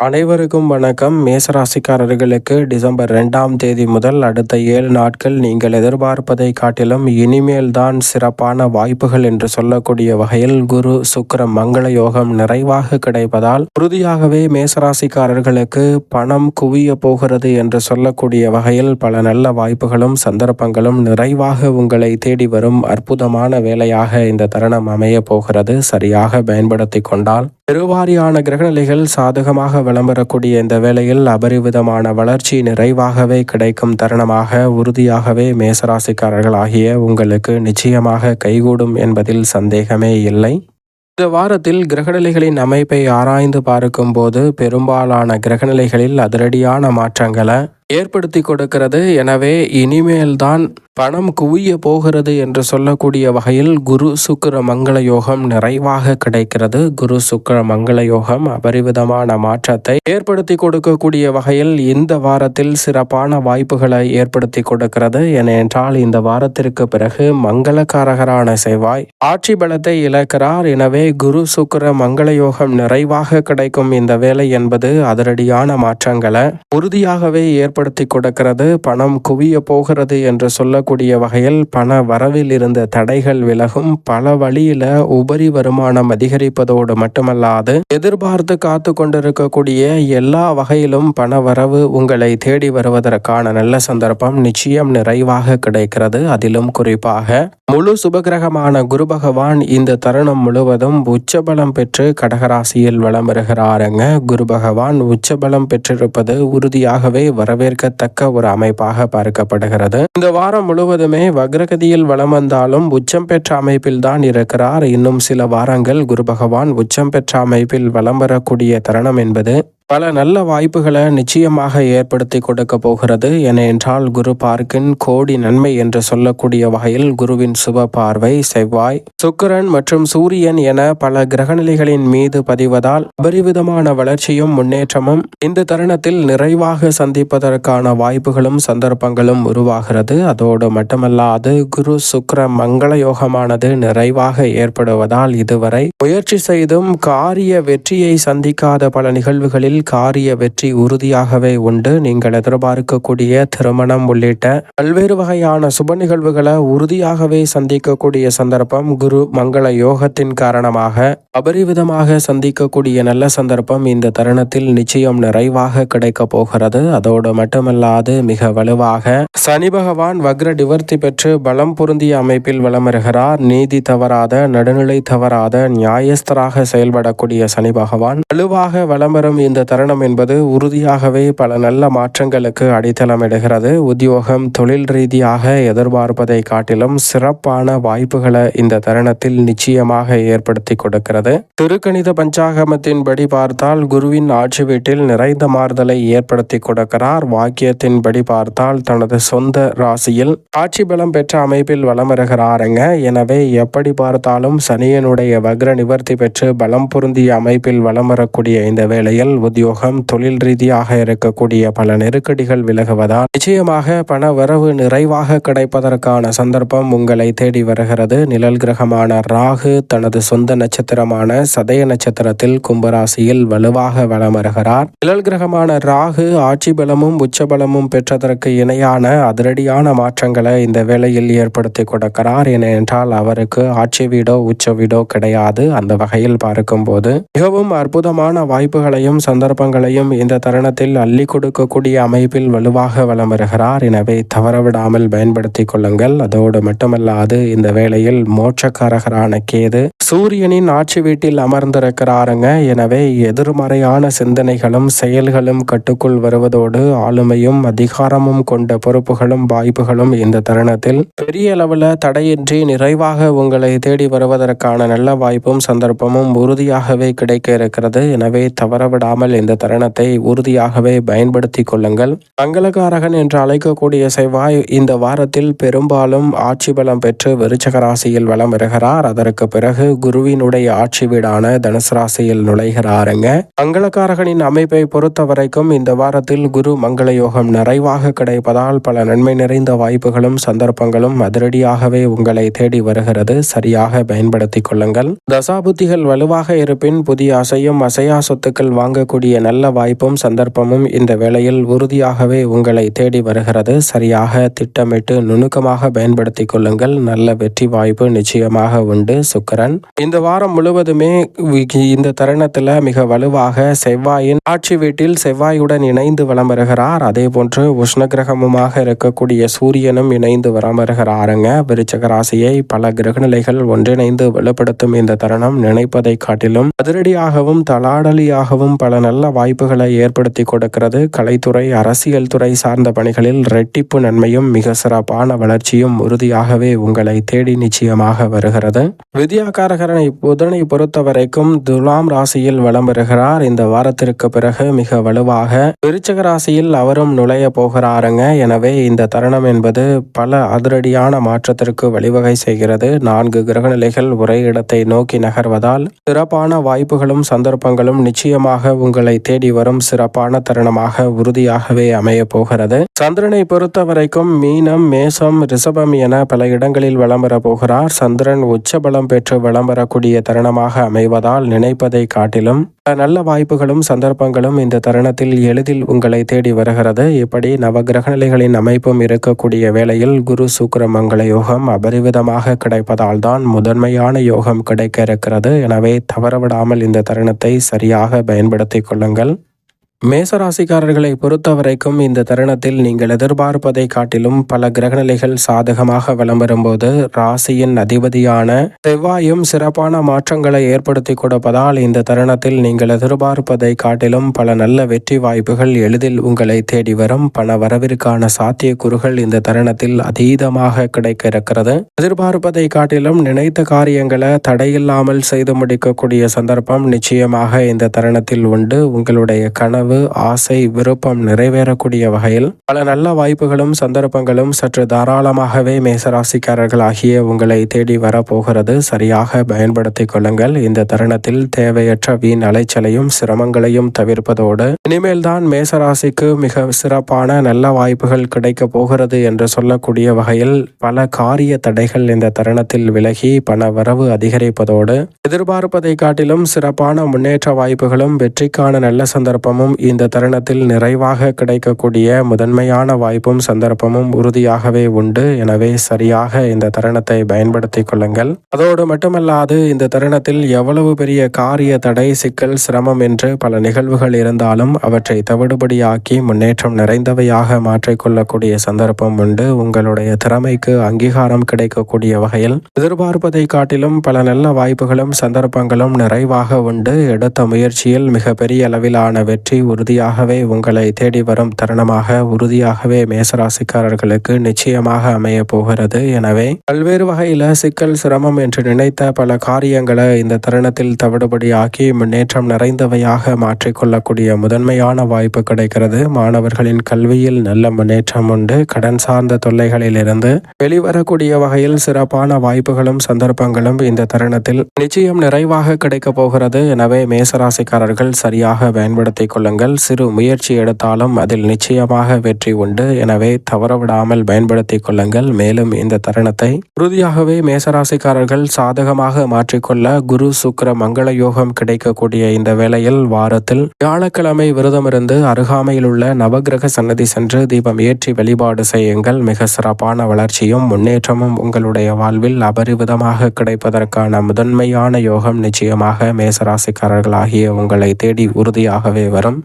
அனைவருக்கும் வணக்கம். மேசராசிக்காரர்களுக்கு டிசம்பர் ரெண்டாம் தேதி முதல் அடுத்த ஏழு நாட்கள் நீங்கள் எதிர்பார்ப்பதை காட்டிலும் இனிமேல் தான் சிறப்பான வாய்ப்புகள் என்று சொல்லக்கூடிய வகையில் குரு சுக்கர மங்கள யோகம் நிறைவாக கிடைப்பதால் உறுதியாகவே மேசராசிக்காரர்களுக்கு பணம் குவிய போகிறது என்று சொல்லக்கூடிய வகையில் பல நல்ல வாய்ப்புகளும் சந்தர்ப்பங்களும் நிறைவாக உங்களை தேடி வரும் அற்புதமான வேலையாக இந்த தருணம் அமைய போகிறது. சரியாக பயன்படுத்தி கொண்டால் பெருவாரியான கிரகநிலைகள் சாதகமாக விளம்பரக்கூடிய இந்த வேளையில் அபரிவிதமான வளர்ச்சி நிறைவாகவே கிடைக்கும் தருணமாக உறுதியாகவே மேசராசிக்காரர்கள் ஆகிய உங்களுக்கு நிச்சயமாக கைகூடும் என்பதில் சந்தேகமே இல்லை. இந்த வாரத்தில் கிரகநிலைகளின் அமைப்பை ஆராய்ந்து பார்க்கும்போது பெரும்பாலான கிரகநிலைகளில் அதிரடியான மாற்றங்களை ஏற்படுத்தி கொடுக்கிறது. எனவே இனிமேல் தான் பணம் குவிய போகிறது என்று சொல்லக்கூடிய வகையில் குரு சுக்கர மங்கள யோகம் நிறைவாக கிடைக்கிறது. குரு சுக்கர மங்கள யோகம் அபரிவிதமான மாற்றத்தை ஏற்படுத்தி கொடுக்கக்கூடிய வகையில் இந்த வாரத்தில் சிறப்பான வாய்ப்புகளை ஏற்படுத்தி கொடுக்கிறது. ஏனென்றால் இந்த வாரத்திற்கு பிறகு மங்களக்காரகரான செவ்வாய் ஆட்சி பலத்தை இழக்கிறார். எனவே குரு சுக்கர மங்கள யோகம் நிறைவாக கிடைக்கும் இந்த வேலை என்பது அதிரடியான மாற்றங்களை உறுதியாகவே ஏற்படுத்தி கொடுக்கிறது பணம் குவிய போகிறது என்று சொல்லக்கூடிய வகையில் பண வரவில் இருந்த தடைகள் விலகும். பல வழியில உபரி வருமானம் அதிகரிப்பதோடு மட்டுமல்லாது எதிர்பார்த்து காத்து கொண்டிருக்கக்கூடிய எல்லா வகையிலும் பண வரவு உங்களை தேடி வருவதற்கான நல்ல சந்தர்ப்பம் நிச்சயம் நிறைவாக கிடைக்கிறது. அதிலும் குறிப்பாக முழு சுபகிரகமான குரு பகவான் இந்த தருணம் முழுவதும் உச்சபலம் பெற்று கடகராசியில் வளம் வருகிறாருங்க. குரு பகவான் உச்சபலம் பெற்றிருப்பது உறுதியாகவே வரவே வரவேற்கத்தக்க ஒரு அமைப்பாக பார்க்கப்படுகிறது. இந்த வாரம் முழுவதுமே வக்ரகதியில் வளம் வந்தாலும் உச்சம் பெற்ற அமைப்பில் தான் இருக்கிறார். இன்னும் சில வாரங்கள் குரு பகவான் உச்சம் பெற்ற அமைப்பில் வலம் வரக்கூடிய தருணம் என்பது பல நல்ல வாய்ப்புகளை நிச்சயமாக ஏற்படுத்தி கொடுக்க போகிறது. என என்றால் குரு பார்க்கின் கோடி நன்மை என்று சொல்லக்கூடிய வகையில் குருவின் சுப பார்வை செவ்வாய் சுக்கரன் மற்றும் சூரியன் என பல கிரகநிலைகளின் மீது பதிவதால் அபரிவிதமான வளர்ச்சியும் முன்னேற்றமும் இந்த தருணத்தில் நிறைவாக சந்திப்பதற்கான வாய்ப்புகளும் சந்தர்ப்பங்களும் உருவாகிறது. அதோடு மட்டுமல்லாது குரு சுக்கர மங்கள யோகமானது நிறைவாக ஏற்படுவதால் இதுவரை முயற்சி செய்தும் காரிய வெற்றியை சந்திக்காத பல நிகழ்வுகளில் காரிய வெற்றி உறுதியாகவே உண்டு. நீங்கள் எதிர்பார்க்கக்கூடிய திருமணம் உள்ளிட்ட பல்வேறு வகையான சுப நிகழ்வுகளை உறுதியாகவே சந்திக்கக்கூடிய சந்தர்ப்பம் குரு மங்கள யோகத்தின் காரணமாக அபரிவிதமாக சந்திக்கக்கூடிய நல்ல சந்தர்ப்பம் இந்த தருணத்தில் நிச்சயம் நிறைவாக கிடைக்க போகிறது. அதோடு மட்டுமல்லாது மிக வலுவாக சனி பகவான் வக்ர டிவர்த்தி பெற்று பலம் பொருந்திய அமைப்பில் வளமருகிறார். நீதி தவறாத நடுநிலை தவறாத நியாயஸ்தராக செயல்படக்கூடிய சனி பகவான் வலுவாக வளமரும் இந்த தருணம் என்பது உறுதியாகவே பல நல்ல மாற்றங்களுக்கு அடித்தளமிடுகிறது உத்தியோகம் தொழில் ரீதியாக எதிர்பார்ப்பதை காட்டிலும் சிறப்பான வாய்ப்புகளை இந்த தருணத்தில் நிச்சயமாக ஏற்படுத்தி கொடுக்கிறது. திருக்கணித பஞ்சாகமத்தின்படி பார்த்தால் குருவின் ஆட்சி வீட்டில் நிறைந்த மாறுதலை ஏற்படுத்தி கொடுக்கிறார். வாக்கியத்தின்படி பார்த்தால் தனது சொந்த ராசியில் ஆட்சி பலம் பெற்ற அமைப்பில் வலம் வருகிறாருங்க. எனவே எப்படி பார்த்தாலும் சனியனுடைய வக்ர நிவர்த்தி பெற்று பலம் பொருந்திய அமைப்பில் வலம் வரக்கூடிய இந்த வேளையில் உத்தியோகம் தொழில் ரீதியாக இருக்கக்கூடிய பல நெருக்கடிகள் விலகுவதால் நிச்சயமாக பண வரவு நிறைவாக கிடைப்பதற்கான சந்தர்ப்பம் உங்களை தேடி வருகிறது. நிழல் கிரகமான ராகு தனது சொந்த நட்சத்திரமான சதய நட்சத்திரத்தில் கும்பராசியில் வலுவாக வளம் வருகிறார் நிழல் கிரகமான ராகு ஆட்சி பலமும் உச்சபலமும் பெற்றதற்கு இணையான அதிரடியான மாற்றங்களை இந்த வேளையில் ஏற்படுத்தி கொடுக்கிறார். ஏனென்றால் அவருக்கு ஆட்சி வீடோ உச்ச வீடோ கிடையாது. அந்த வகையில் பார்க்கும்போது மிகவும் அற்புதமான வாய்ப்புகளையும் சந்தர்ப்ப சந்தர்ப்பங்களையும் இந்த தருணத்தில் அள்ளி கொடுக்கக்கூடிய அமைப்பில் வலுவாக வலம் வருகிறார் எனவே தவறவிடாமல் பயன்படுத்தி கொள்ளுங்கள். அதோடு மட்டுமல்லாது இந்த வேளையில் மோட்சக்காரகரான கேது சூரியனின் ஆட்சி வீட்டில் அமர்ந்திருக்கிறாருங்க. எனவே எதிர்மறையான சிந்தனைகளும் செயல்களும் கட்டுக்குள் வருவதோடு ஆளுமையும் அதிகாரமும் கொண்ட பொறுப்புகளும் வாய்ப்புகளும் இந்த தருணத்தில் பெரிய அளவில் தடையின்றி நிறைவாக உங்களை தேடி வருவதற்கான நல்ல வாய்ப்பும் சந்தர்ப்பமும் உறுதியாகவே கிடைக்க இருக்கிறது. எனவே தவறவிடாமல் இந்த தருணத்தை உறுதியாகவே பயன்படுத்தி கொள்ளுங்கள். மங்களகாரகன் என்று அழைக்கக்கூடிய செவ்வாய் இந்த வாரத்தில் பெரும்பாலும் ஆட்சி பலம் பெற்று விருச்சக ராசியில் வளம் வருகிறார். அதற்கு பிறகு குருவினுடைய ஆட்சி வீடான தனுசு ராசியில் நுழைகிறாருங்க. மங்களகாரகனின் அமைப்பை பொறுத்த வரைக்கும் இந்த வாரத்தில் குரு மங்கள யோகம் நிறைவாக கிடைப்பதால் பல நன்மை நிறைந்த வாய்ப்புகளும் சந்தர்ப்பங்களும் அதிரடியாகவே உங்களை தேடி வருகிறது. சரியாக பயன்படுத்திக் கொள்ளுங்கள். தசாபுத்திகள் வலுவாக இருப்பின் புதிய அசையும் அசையா சொத்துக்கள் வாங்கக்கூடிய கிடைக்கக்கூடிய நல்ல வாய்ப்பும் சந்தர்ப்பமும் இந்த வேளையில் உறுதியாகவே உங்களை தேடி வருகிறது. சரியாக திட்டமிட்டு நுணுக்கமாக பயன்படுத்தி கொள்ளுங்கள். நல்ல வெற்றி வாய்ப்பு நிச்சயமாக உண்டு சுக்கரன். இந்த வாரம் முழுவதுமே இந்த தருணத்தில் மிக வலுவாக செவ்வாயின் ஆட்சி வீட்டில் செவ்வாயுடன் இணைந்து வலம் வருகிறார். அதே போன்று உஷ்ணகிரகமுமாக இருக்கக்கூடிய சூரியனும் இணைந்து வரம் வருகிறாருங்க. விருச்சக ராசியை பல கிரகநிலைகள் ஒன்றிணைந்து வெளிப்படுத்தும் இந்த தருணம் நினைப்பதை காட்டிலும் அதிரடியாகவும் தலாடலியாகவும் பல நல்ல வாய்ப்புகளை ஏற்படுத்தி கொடுக்கிறது. கலைத்துறை அரசியல் துறை சார்ந்த பணிகளில் ரெட்டிப்பு நன்மையும் மிக சிறப்பான வளர்ச்சியும் உறுதியாகவே உங்களை தேடி நிச்சயமாக வருகிறது. வித்யாகாரகரனை புதனை பொறுத்த வரைக்கும் துலாம் ராசியில் வலம் பெறுகிறார் இந்த வாரத்திற்கு பிறகு மிக வலுவாக விருச்சக ராசியில் அவரும் நுழைய போகிறாருங்க. எனவே இந்த தருணம் என்பது பல அதிரடியான மாற்றத்திற்கு வழிவகை செய்கிறது. நான்கு கிரகநிலைகள் ஒரே இடத்தை நோக்கி நகர்வதால் சிறப்பான வாய்ப்புகளும் சந்தர்ப்பங்களும் நிச்சயமாக உங்கள் தேடி வரும் சிறப்பான தருணமாக உறுதியாகவே அமைய போகிறது. சந்திரனை பொறுத்த வரைக்கும் மீனம் மேசம் ரிஷபம் என பல இடங்களில் வளம் வர போகிறார். சந்திரன் உச்சபலம் பெற்று வளம் வரக்கூடிய தருணமாக அமைவதால் நினைப்பதை காட்டிலும் நல்ல வாய்ப்புகளும் சந்தர்ப்பங்களும் இந்த தருணத்தில் எளிதில் உங்களை தேடி வருகிறது. இப்படி நவகிரகநிலைகளின் அமைப்பும் இருக்கக்கூடிய வேளையில் குரு சுக்கர மங்கள யோகம் அபரிவிதமாக கிடைப்பதால் தான் முதன்மையான யோகம் கிடைக்க இருக்கிறது. எனவே தவறவிடாமல் இந்த தருணத்தை சரியாக பயன்படுத்திக் கொள்ளுங்கள். மேசராசிக்காரர்களை பொறுத்த வரைக்கும் இந்த தருணத்தில் நீங்கள் எதிர்பார்ப்பதை காட்டிலும் பல கிரகநிலைகள் சாதகமாக வலம் வரும்போது ராசியின் அதிபதியான செவ்வாயும் சிறப்பான மாற்றங்களை ஏற்படுத்தி கொடுப்பதால் இந்த தருணத்தில் நீங்கள் எதிர்பார்ப்பதை காட்டிலும் பல நல்ல வெற்றி வாய்ப்புகள் எளிதில் உங்களை தேடி வரும். பண வரவிற்கான சாத்தியக்கூறுகள் இந்த தருணத்தில் அதீதமாக கிடைக்க இருக்கிறது எதிர்பார்ப்பதை காட்டிலும் நினைத்த காரியங்களை தடையில்லாமல் செய்து முடிக்கக்கூடிய சந்தர்ப்பம் நிச்சயமாக இந்த தருணத்தில் உண்டு. உங்களுடைய கனவு கனவு ஆசை விருப்பம் நிறைவேறக்கூடிய வகையில் பல நல்ல வாய்ப்புகளும் சந்தர்ப்பங்களும் சற்று தாராளமாகவே மேசராசிக்காரர்கள் ஆகிய உங்களை தேடி வரப்போகிறது. சரியாக பயன்படுத்திக் கொள்ளுங்கள். இந்த தருணத்தில் தேவையற்ற வீண் அலைச்சலையும் சிரமங்களையும் தவிர்ப்பதோடு இனிமேல் தான் மேசராசிக்கு மிக சிறப்பான நல்ல வாய்ப்புகள் கிடைக்க போகிறது என்று சொல்லக்கூடிய வகையில் பல காரிய தடைகள் இந்த தருணத்தில் விலகி பண வரவு அதிகரிப்பதோடு எதிர்பார்ப்பதை காட்டிலும் சிறப்பான முன்னேற்ற வாய்ப்புகளும் வெற்றிக்கான நல்ல சந்தர்ப்பமும் இந்த தருணத்தில் நிறைவாக கிடைக்கக்கூடிய முதன்மையான வாய்ப்பும் சந்தர்ப்பமும் உறுதியாகவே உண்டு. எனவே சரியாக இந்த தருணத்தை பயன்படுத்திக் கொள்ளுங்கள். அதோடு மட்டுமல்லாது இந்த தருணத்தில் எவ்வளவு பெரிய காரிய தடை சிக்கல் சிரமம் என்று பல நிகழ்வுகள் இருந்தாலும் அவற்றை தவிடுபடியாக்கி முன்னேற்றம் நிறைந்தவையாக மாற்றிக்கொள்ளக்கூடிய சந்தர்ப்பம் உண்டு. உங்களுடைய திறமைக்கு அங்கீகாரம் கிடைக்கக்கூடிய வகையில் எதிர்பார்ப்பதை காட்டிலும் பல நல்ல வாய்ப்புகளும் சந்தர்ப்பங்களும் நிறைவாக உண்டு. எடுத்த முயற்சியில் மிகப்பெரிய அளவிலான வெற்றி உறுதியாகவே உங்களை தேடி வரும் தருணமாக உறுதியாகவே மேசராசிக்காரர்களுக்கு நிச்சயமாக அமைய போகிறது. எனவே பல்வேறு வகையில சிக்கல் சிரமம் என்று நினைத்த பல காரியங்களை இந்த தருணத்தில் தவிடுபடி ஆக்கி முன்னேற்றம் நிறைந்தவையாக மாற்றிக்கொள்ளக்கூடிய முதன்மையான வாய்ப்பு கிடைக்கிறது. மாணவர்களின் கல்வியில் நல்ல முன்னேற்றம் உண்டு. கடன் சார்ந்த தொல்லைகளில் இருந்து வெளிவரக்கூடிய வகையில் சிறப்பான வாய்ப்புகளும் சந்தர்ப்பங்களும் இந்த தருணத்தில் நிச்சயம் நிறைவாக கிடைக்கப் போகிறது. எனவே மேசராசிக்காரர்கள் சரியாக பயன்படுத்திக் கொள்ளுங்கள். நீங்கள் சிறு முயற்சி எடுத்தாலும் அதில் நிச்சயமாக வெற்றி உண்டு. எனவே தவறவிடாமல் பயன்படுத்திக் கொள்ளுங்கள். மேலும் இந்த தருணத்தை உறுதியாகவே மேசராசிக்காரர்கள் சாதகமாக மாற்றிக்கொள்ள குரு சுக்கர மங்கள யோகம் கிடைக்கக்கூடிய இந்த வேளையில் வாரத்தில் வியாழக்கிழமை விரதமிருந்து அருகாமையில் உள்ள நவகிரக சன்னதி சென்று தீபம் ஏற்றி வழிபாடு செய்யுங்கள். மிக சிறப்பான வளர்ச்சியும் முன்னேற்றமும் உங்களுடைய வாழ்வில் அபரிவிதமாக கிடைப்பதற்கான முதன்மையான யோகம் நிச்சயமாக மேசராசிக்காரர்களாகிய உங்களை தேடி உறுதியாகவே வரும்.